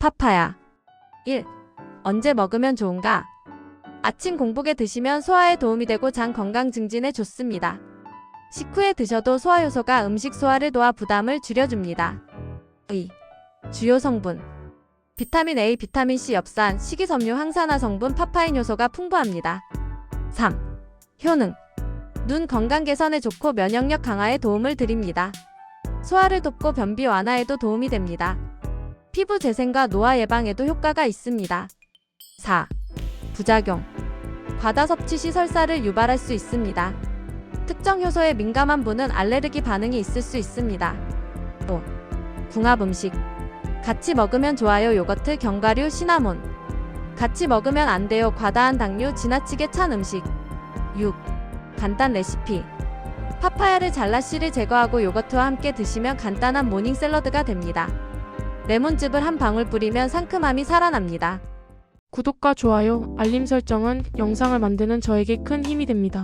파파야 1. 언제 먹으면 좋은가? 아침 공복에 드시면 소화에 도움이 되고 장 건강 증진에 좋습니다. 식후에 드셔도 소화 효소가 음식 소화를 도와 부담을 줄여줍니다. 2. 주요 성분 비타민 A, 비타민 C, 엽산, 식이섬유, 항산화 성분, 파파인 요소가 풍부합니다. 3. 효능 눈 건강 개선에 좋고 면역력 강화에 도움을 드립니다. 소화를 돕고 변비 완화에도 도움이 됩니다. 피부 재생과 노화 예방에도 효과가 있습니다. 4. 부작용 과다 섭취 시 설사를 유발할 수 있습니다. 특정 효소에 민감한 분은 알레르기 반응이 있을 수 있습니다. 5. 궁합 음식 같이 먹으면 좋아요 요거트, 견과류, 시나몬 같이 먹으면 안 돼요 과다한 당류, 지나치게 찬 음식 6. 간단 레시피 파파야를 잘라 씨를 제거하고 요거트와 함께 드시면 간단한 모닝 샐러드가 됩니다. 레몬즙을 한 방울 뿌리면 상큼함이 살아납니다. 구독과 좋아요, 알림 설정은 영상을 만드는 저에게 큰 힘이 됩니다.